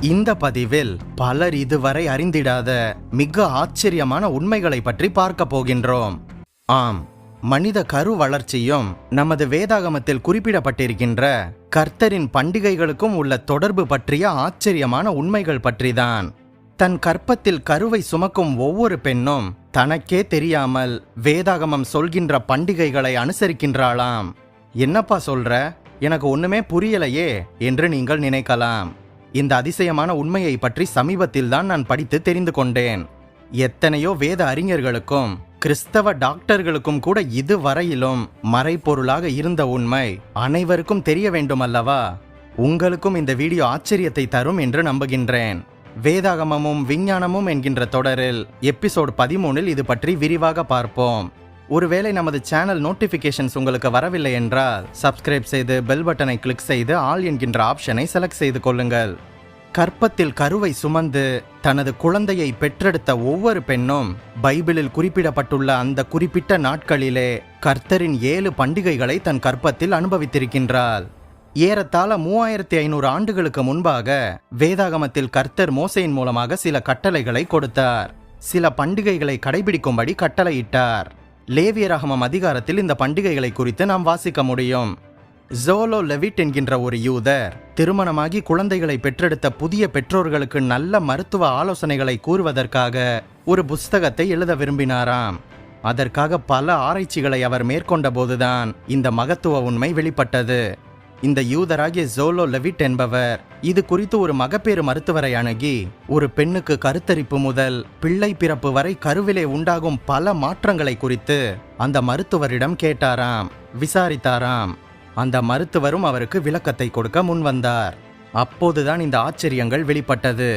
இந்த பதிவில் பலர் இதுவரை அறிந்திடாத மிக ஆச்சரியமான உண்மைகளை பற்றி பார்க்க போகின்றோம். ஆம் மனித கரு வளர்ச்சியும் நமது வேதாகமத்தில் குறிப்பிடப்பட்டிருக்கின்ற கர்த்தரின் பண்டிகைகளுக்கும் உள்ள தொடர்பு பற்றிய ஆச்சரியமான உண்மைகள் பற்றிதான். தன் கற்பத்தில் கருவை சுமக்கும் ஒவ்வொரு பெண்ணும் தனக்கே தெரியாமல் வேதாகமம் சொல்கின்ற பண்டிகைகளை அனுசரிக்கின்றாளாம். என்னப்பா சொல்ற? எனக்கு ஒண்ணுமே புரியலையே என்று நீங்கள் நினைக்கலாம். இந்த அதிசயமான உண்மையை பற்றி சமீபத்தில் தான் நான் படித்து தெரிந்து கொண்டேன். எத்தனையோ வேத அறிஞர்களுக்கும் கிறிஸ்தவ டாக்டர்களுக்கும் கூட இதுவரையிலும் மறைப்பொருளாக இருந்த உண்மை அனைவருக்கும் தெரிய வேண்டும் அல்லவா உங்களுக்கும் இந்த வீடியோ ஆச்சரியத்தை தரும் என்று நம்புகின்றேன். வேதாகமமும் விஞ்ஞானமும் என்கின்ற தொடரில் எபிசோட் பதிமூணில் இது பற்றி விரிவாக பார்ப்போம். ஒருவேளை நமது சேனல் நோட்டிஃபிகேஷன்ஸ் உங்களுக்கு வரவில்லை என்றால் சப்ஸ்கிரைப் செய்து பெல் பட்டனை கிளிக் செய்து ஆல் என்கின்ற ஆப்ஷனை செலக்ட் செய்து கொள்ளுங்கள். கற்பத்தில் கருவை சுமந்து தனது குழந்தையை பெற்றெடுத்த ஒவ்வொரு பெண்ணும் பைபிளில் குறிப்பிடப்பட்டுள்ள அந்த குறிப்பிட்ட நாட்களிலே கர்த்தரின் ஏழு பண்டிகைகளை தன் கற்பத்தில் அனுபவித்திருக்கின்றாள். ஏறத்தாழ மூவாயிரத்தி ஐநூறு ஆண்டுகளுக்கு முன்பாக வேதாகமத்தில் கர்த்தர் மோசையின் மூலமாக சில கட்டளைகளை கொடுத்தார். சில பண்டிகைகளை கடைபிடிக்கும்படி கட்டளையிட்டார். லேவியராகமம் அதிகாரத்தில் இந்த பண்டிகைகளை குறித்து நாம் வாசிக்க முடியும். ஜோலோ லெவிட் என்கின்ற ஒரு யூதர் திருமணமாகி குழந்தைகளை பெற்றெடுத்த புதிய பெற்றோர்களுக்கு நல்ல மருத்துவ ஆலோசனைகளை கூறுவதற்காக ஒரு புஸ்தகத்தை எழுத விரும்பினாராம். அதற்காக பல ஆராய்ச்சிகளை அவர் மேற்கொண்ட போதுதான் இந்த மகத்துவ உண்மை வெளிப்பட்டது. இந்த யூதராகிய ஜோலோ லெவிட் என்பவர். இது குறித்து ஒரு மகப்பேறு மருத்துவரை அணுகி ஒரு பெண்ணுக்கு கருத்தரிப்பு முதல் பிள்ளை பிறப்பு வரை கருவிலே உண்டாகும் பல மாற்றங்களை குறித்து அந்த மருத்துவரிடம் கேட்டாராம் விசாரித்தாராம். அந்த மருத்துவரும் அவருக்கு விளக்கத்தை கொடுக்க முன்வந்தார் அப்போதுதான் இந்த ஆச்சரியங்கள் வெளிப்பட்டது.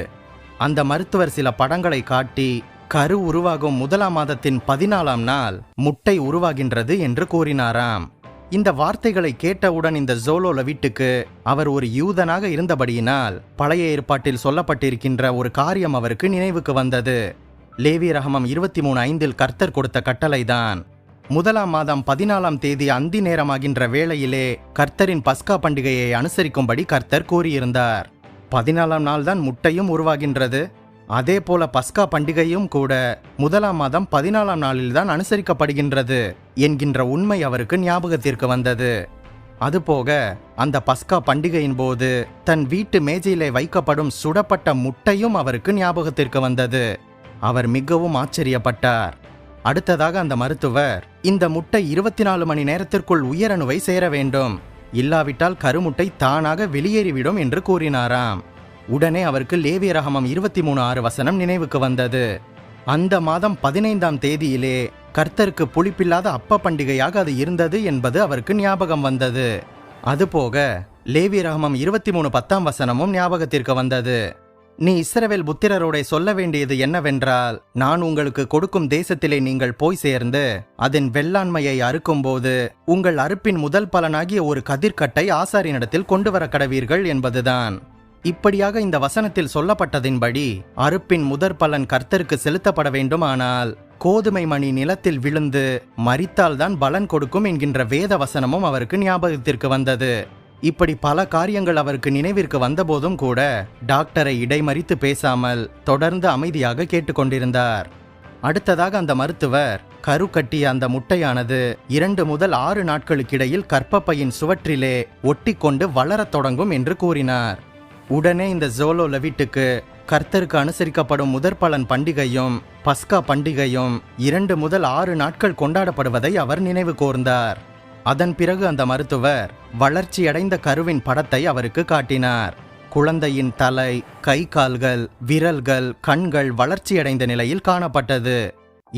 அந்த மருத்துவர் சில படங்களை காட்டி கரு உருவாகும் முதலாம் மாதத்தின் பதினாலாம் நாள் முட்டை உருவாகின்றது என்று கூறினாராம். இந்த வார்த்தைகளை கேட்டவுடன் இந்த ஜோலோல வீட்டுக்கு அவர் ஒரு யூதனாக இருந்தபடியினால் பழைய ஏற்பாட்டில் சொல்லப்பட்டிருக்கின்ற ஒரு காரியம் அவருக்கு நினைவுக்கு வந்தது. லேவி ரகமம் இருபத்தி மூணு ஐந்தில் கர்த்தர் கொடுத்த கட்டளைதான். முதலாம் மாதம் பதினாலாம் தேதி அந்தி நேரமாகின்ற வேளையிலே கர்த்தரின் பஸ்கா பண்டிகையை அனுசரிக்கும்படி கர்த்தர் கூறியிருந்தார். பதினாலாம் நாள் தான் முட்டையும் உருவாகின்றது. அதே போல பஸ்கா பண்டிகையும் கூட முதலாம் மாதம் பதினாலாம் நாளில்தான் அனுசரிக்கப்படுகின்றது என்கின்ற உண்மை அவருக்கு ஞாபகத்திற்கு வந்தது. அதுபோக அந்த பஸ்கா பண்டிகையின் போது தன் வீட்டு மேஜையிலே வைக்கப்படும் சுடப்பட்ட முட்டையும் அவருக்கு ஞாபகத்திற்கு வந்தது. அவர் மிகவும் ஆச்சரியப்பட்டார். அடுத்ததாக அந்த மருத்துவர் இந்த முட்டை இருபத்தி நாலு மணி நேரத்திற்குள் உயரணுவை சேர வேண்டும். இல்லாவிட்டால் கருமுட்டை தானாக வெளியேறிவிடும் என்று கூறினாராம். உடனே அவருக்கு லேவிய ரகமம் இருபத்தி மூணு ஆறு வசனம் நினைவுக்கு வந்தது. அந்த மாதம் பதினைந்தாம் தேதியிலே கர்த்தருக்கு புளிப்பில்லாத அப்ப பண்டிகையாக அது இருந்தது என்பது அவருக்கு ஞாபகம் வந்தது. அதுபோக லேவி ரகமம் இருபத்தி மூணு பத்தாம் வசனமும் ஞாபகத்திற்கு வந்தது. நீ இஸ்ரவேல் புத்திரரோட சொல்ல வேண்டியது என்னவென்றால் நான் உங்களுக்கு கொடுக்கும் தேசத்திலே நீங்கள் போய் சேர்ந்து அதன் வெள்ளாண்மையை அறுக்கும்போது உங்கள் அறுப்பின் முதல் பலனாகிய ஒரு கதிர்கட்டை ஆசாரியனிடத்தில் கொண்டு வர கடவீர்கள் என்பதுதான். இப்படியாக இந்த வசனத்தில் சொல்லப்பட்டதின்படி அறுப்பின் முதற் பலன் கர்த்தருக்கு செலுத்தப்பட வேண்டுமானால் கோதுமை மணி நிலத்தில் விழுந்து மறித்தால்தான் பலன் கொடுக்கும் என்கின்ற வேத வசனமும் அவருக்கு ஞாபகத்திற்கு வந்தது. இப்படி பல காரியங்கள் அவருக்கு நினைவிற்கு வந்தபோதும் கூட டாக்டரை இடைமறித்து பேசாமல் தொடர்ந்து அமைதியாக கேட்டுக்கொண்டிருந்தார். அடுத்ததாக அந்த மருத்துவர் கரு கட்டிய அந்த முட்டையானது இரண்டு முதல் ஆறு நாட்களுக்கிடையில் கற்பப்பையின் சுவற்றிலே ஒட்டிக்கொண்டு வளரத் தொடங்கும் என்று கூறினார். உடனே இந்த ஜோலோ லெவிட்டுக்கு கர்த்தருக்கு அனுசரிக்கப்படும் முதற் பலன் பண்டிகையும் பஸ்கா பண்டிகையும் இரண்டு முதல் ஆறு நாட்கள் கொண்டாடப்படுவதை அவர் நினைவு கூர்ந்தார். அதன் பிறகு அந்த மருத்துவர் வளர்ச்சியடைந்த கருவின் படத்தை அவருக்கு காட்டினார். குழந்தையின் தலை கை கால்கள் விரல்கள் கண்கள் வளர்ச்சியடைந்த நிலையில் காணப்பட்டது.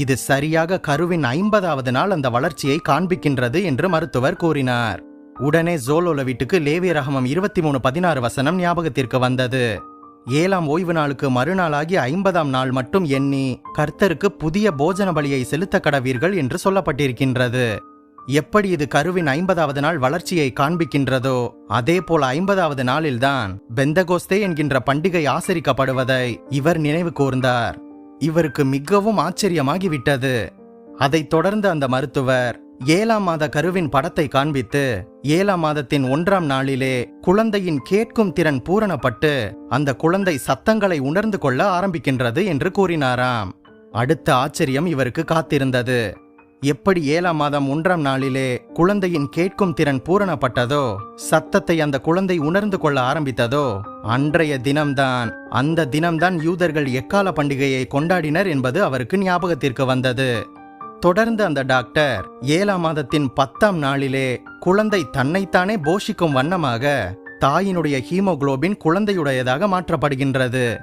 இது சரியாக கருவின் ஐம்பதாவது நாள் அந்த வளர்ச்சியை காண்பிக்கின்றது என்று மருத்துவர் கூறினார். உடனே ஜோலோல வீட்டுக்கு லேவிய ரகமம் இருபத்தி மூணு பதினாறு வசனம் ஞாபகத்திற்கு வந்தது. ஏழாம் ஓய்வு நாளுக்கு மறுநாளாகி ஐம்பதாம் நாள் மட்டும் எண்ணி கர்த்தருக்கு புதிய போஜன பலியை செலுத்த கடவீர்கள் என்று சொல்லப்பட்டிருக்கின்றது. எப்படி இது கருவின் ஐம்பதாவது நாள் வளர்ச்சியை காண்பிக்கின்றதோ அதே போல ஐம்பதாவது நாளில்தான் பெந்தகோஸ்தே என்கின்ற பண்டிகை ஆசரிக்கப்படுவதை இவர் நினைவு கூர்ந்தார். இவருக்கு மிகவும் ஆச்சரியமாகிவிட்டது. அதைத் தொடர்ந்து அந்த மருத்துவர் ஏழாம் மாத கருவின் படத்தை காண்பித்து ஏழாம் மாதத்தின் ஒன்றாம் நாளிலே குழந்தையின் கேட்கும் திறன் பூரணப்பட்டு அந்த குழந்தை சத்தங்களை உணர்ந்து கொள்ள ஆரம்பிக்கின்றது என்று கூறினாராம். அடுத்த ஆச்சரியம் இவருக்கு காத்திருந்தது. எப்படி ஏழாம் மாதம் ஒன்றாம் நாளிலே குழந்தையின் கேட்கும் திறன் பூரணப்பட்டதோ சத்தத்தை அந்த குழந்தை உணர்ந்து கொள்ள ஆரம்பித்ததோ அன்றைய தினம்தான் அந்த தினம்தான் யூதர்கள் எக்கால பண்டிகையை கொண்டாடினர் என்பது அவருக்கு ஞாபகத்திற்கு வந்தது. தொடர்ந்து அந்த டாக்டர் ஏழாம் மாதத்தின் பத்தாம் நாளிலே குழந்தை தன்னைத்தானே போஷிக்கும் வண்ணமாக தாயினுடைய ஹீமோகுளோபின் குழந்தையுடையதாக மாற்றப்படுகின்றது.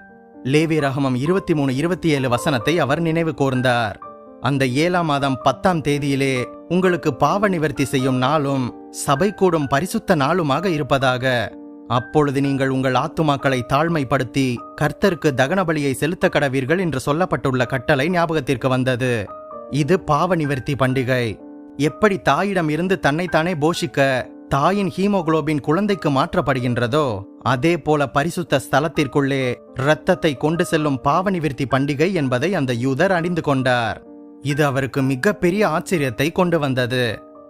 லேவி ரகமம் இருபத்தி மூணு இருபத்தி ஏழு வசனத்தை அவர் நினைவு கூர்ந்தார். அந்த ஏழாம் மாதம் பத்தாம் தேதியிலே உங்களுக்கு பாவ நிவர்த்தி செய்யும் நாளும் சபை கூடும் பரிசுத்த நாளுமாக இருப்பதாக. அப்பொழுது நீங்கள் உங்கள் ஆத்துமாக்களை தாழ்மைப்படுத்தி கர்த்தருக்கு தகன பலியை செலுத்த கடவீர்கள் என்று சொல்லப்பட்டுள்ள கட்டளை ஞாபகத்திற்கு வந்தது. இது பாவ நிவர்த்தி பண்டிகை. எப்படி தாயிடம் இருந்து தன்னைத்தானே போஷிக்க தாயின் ஹீமோகுளோபின் குழந்தைக்கு மாற்றப்படுகின்றதோ அதே போல பரிசுத்த ஸ்தலத்திற்குள்ளே இரத்தத்தை கொண்டு செல்லும் பாவ நிவர்த்தி பண்டிகை என்பதை அந்த யூதர் அறிந்து கொண்டார். இது அவருக்கு மிகப்பெரிய ஆச்சரியத்தை கொண்டு வந்தது.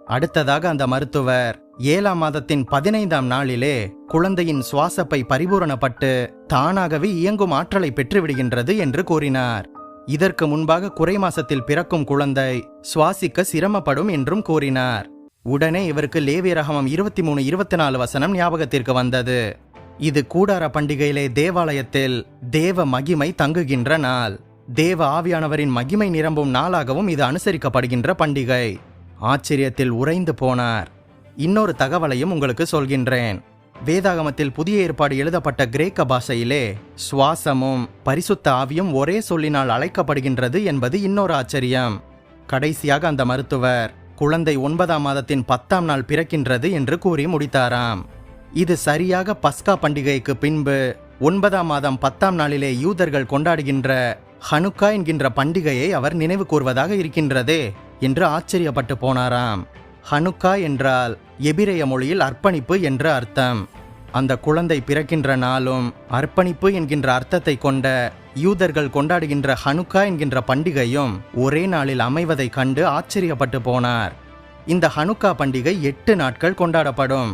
அடுத்ததாக அந்த மருத்துவர் ஏழாம் மாதத்தின் பதினைந்தாம் நாளிலே குழந்தையின் சுவாசப்பை பரிபூரணப்பட்டு தானாகவே இயங்கும் ஆற்றலை பெற்றுவிடுகின்றது என்று கூறினார். இதற்கு முன்பாக குறை மாசத்தில் பிறக்கும் குழந்தை சுவாசிக்க சிரமப்படும் என்றும் கூறினார். உடனே இவருக்கு லேவி ரகமம் இருபத்தி மூணு இருபத்தி நாலு வசனம் ஞாபகத்திற்கு வந்தது. இது கூடார பண்டிகையிலே தேவாலயத்தில் தேவ மகிமை தங்குகின்ற நாள். தேவ ஆவியானவரின் மகிமை நிரம்பும் நாளாகவும் இது அனுசரிக்கப்படுகின்ற பண்டிகை. ஆச்சரியத்தில் உறைந்து போனார். இன்னொரு தகவலையும் உங்களுக்கு சொல்கின்றேன். வேதாகமத்தில் புதிய ஏற்பாடு எழுதப்பட்ட கிரேக்க பாஷையிலே சுவாசமும் பரிசுத்த ஆவியும் ஒரே சொல்லினால் அழைக்கப்படுகின்றது என்பது இன்னொரு ஆச்சரியம். கடைசியாக அந்த மருத்துவர் குழந்தை ஒன்பதாம் மாதத்தின் பத்தாம் நாள் பிறக்கின்றது என்று கூறி முடித்தாராம். இது சரியாக பஸ்கா பண்டிகைக்கு பின்பு ஒன்பதாம் மாதம் பத்தாம் நாளிலே யூதர்கள் கொண்டாடுகின்ற ஹனுக்கா என்கின்ற பண்டிகையை அவர் நினைவு கூர்வதாக இருக்கின்றதே என்று ஆச்சரியப்பட்டு போனாராம். ஹனுக்கா என்றால் எபிரேய மொழியில் அர்ப்பணிப்பு என்று அர்த்தம். அந்த குழந்தை பிறக்கின்ற நாளும் அர்ப்பணிப்பு என்கின்ற அர்த்தத்தை கொண்ட யூதர்கள் கொண்டாடுகின்ற ஹனுக்கா என்கின்ற பண்டிகையும் ஒரே நாளில் அமைவதை கண்டு ஆச்சரியப்பட்டு போனார். இந்த ஹனுக்கா பண்டிகை எட்டு நாட்கள் கொண்டாடப்படும்.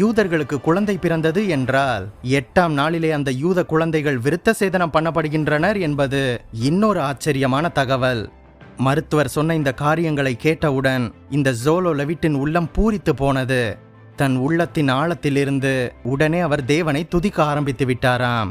யூதர்களுக்கு குழந்தை பிறந்தது என்றால் எட்டாம் நாளிலே அந்த யூத குழந்தைகள் விருத்த சேதனம் பண்ணப்படுகின்றனர் என்பது இன்னொரு ஆச்சரியமான தகவல். மருத்துவர் சொன்ன இந்த காரியங்களை கேட்டவுடன் இந்த ஜோலோ லெவிட்டின் உள்ளம் பூரித்து போனது. தன் உள்ளத்தின் ஆழத்திலிருந்து உடனே அவர் தேவனை துதிக்க ஆரம்பித்து விட்டாராம்.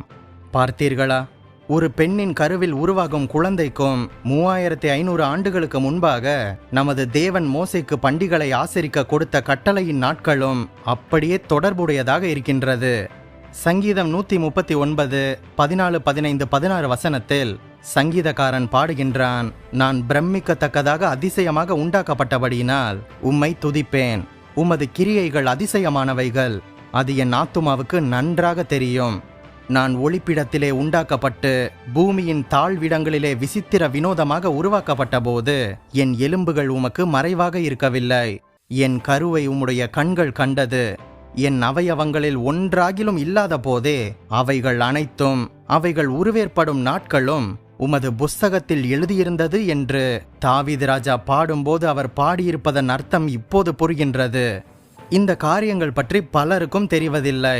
பார்த்தீர்களா? ஒரு பெண்ணின் கருவில் உருவாகும் குழந்தைக்கும் மூவாயிரத்தி ஐநூறு ஆண்டுகளுக்கு முன்பாக நமது தேவன் மோசைக்கு பண்டிகளை ஆசரிக்க கொடுத்த கட்டளையின் நாட்களும் அப்படியே தொடர்புடையதாக இருக்கின்றது. சங்கீதம் நூற்றி முப்பத்தி ஒன்பது பதினாலு பதினைந்து பதினாறு வசனத்தில் சங்கீதக்காரன் பாடுகின்றான் நான் பிரமிக்கத்தக்கதாக அதிசயமாக உண்டாக்கப்பட்டபடியினால் உம்மை துதிப்பேன். உமது கிரியைகள் அதிசயமானவைகள். அது என் ஆத்துமாவுக்கு நன்றாக தெரியும். நான் ஒளிப்பிடத்திலே உண்டாக்கப்பட்டு பூமியின் தாழ்விடங்களிலே விசித்திர வினோதமாக உருவாக்கப்பட்ட போது என் எலும்புகள் உமக்கு மறைவாக இருக்கவில்லை. என் கருவை உம்முடைய கண்கள் கண்டது. என் அவயவங்களில் ஒன்றாகிலும் இல்லாத போதே அவைகள் அனைத்தும் அவைகள் உருவேற்படும் நாட்களும் உமது புஸ்தகத்தில் எழுதியிருந்தது என்று தாவீது ராஜா பாடும்போது அவர் பாடியிருப்பதன் அர்த்தம் இப்போது புரிகின்றது. இந்த காரியங்கள் பற்றி பலருக்கும் தெரிவதில்லை.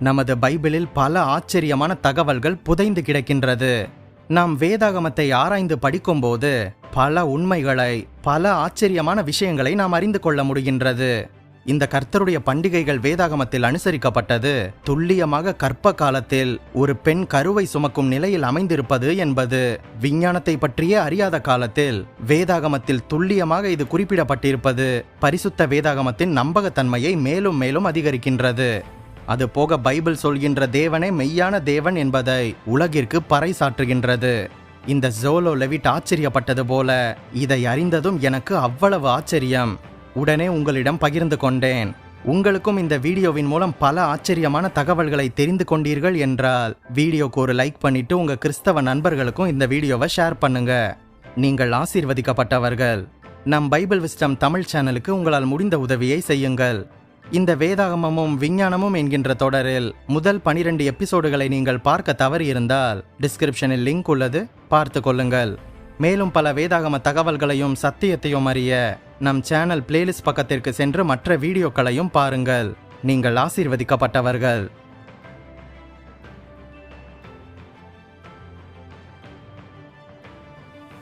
நமது பைபிளில் பல ஆச்சரியமான தகவல்கள் புதைந்து கிடக்கின்றது. நாம் வேதாகமத்தை ஆராய்ந்து படிக்கும்போது பல உண்மைகளை பல ஆச்சரியமான விஷயங்களை நாம் அறிந்து கொள்ள முடிகின்றது. இந்த கர்த்தருடைய பண்டிகைகள் வேதாகமத்தில் அனுசரிக்கப்பட்டது. துல்லியமாக கற்ப காலத்தில் ஒரு பெண் கருவை சுமக்கும் நிலையில் அமைந்திருப்பது என்பது விஞ்ஞானத்தை பற்றியே அறியாத காலத்தில் வேதாகமத்தில் துல்லியமாக இது குறிப்பிடப்பட்டிருப்பது. பரிசுத்த வேதாகமத்தின் நம்பகத்தன்மையை மேலும் மேலும் அதிகரிக்கின்றது. அது போக பைபிள் சொல்கின்ற தேவனே மெய்யான தேவன் என்பதை உலகிற்கு பறைசாற்றுகின்றது. இந்த ஜோலோ லெவிட் ஆச்சரியப்பட்டது போல இதை அறிந்ததும் எனக்கு அவ்வளவு ஆச்சரியம். உடனே உங்களிடம் பகிர்ந்து கொண்டேன். உங்களுக்கும் இந்த வீடியோவின் மூலம் பல ஆச்சரியமான தகவல்களை தெரிந்து கொண்டீர்கள் என்றால் வீடியோக்கு ஒரு லைக் பண்ணிட்டு உங்க கிறிஸ்தவ நண்பர்களுக்கும் இந்த வீடியோவை ஷேர் பண்ணுங்க. நீங்கள் ஆசீர்வதிக்கப்பட்டவர்கள். நம் பைபிள் விஸ்டம் தமிழ் சேனலுக்கு உங்களால் முடிந்த உதவியை செய்யுங்கள். இந்த வேதாகமமும் விஞ்ஞானமும் என்கின்ற தொடரில் முதல் பனிரெண்டு எபிசோடுகளை நீங்கள் பார்க்க தவறியிருந்தால் டிஸ்கிரிப்ஷனில் லிங்க் உள்ளது பார்த்து கொள்ளுங்கள். மேலும் பல வேதாகம தகவல்களையும் சத்தியத்தையும் அறிய நம் சேனல் பிளேலிஸ்ட் பக்கத்திற்கு சென்று மற்ற வீடியோக்களையும் பாருங்கள். நீங்கள் ஆசீர்வதிக்கப்பட்டவர்கள்.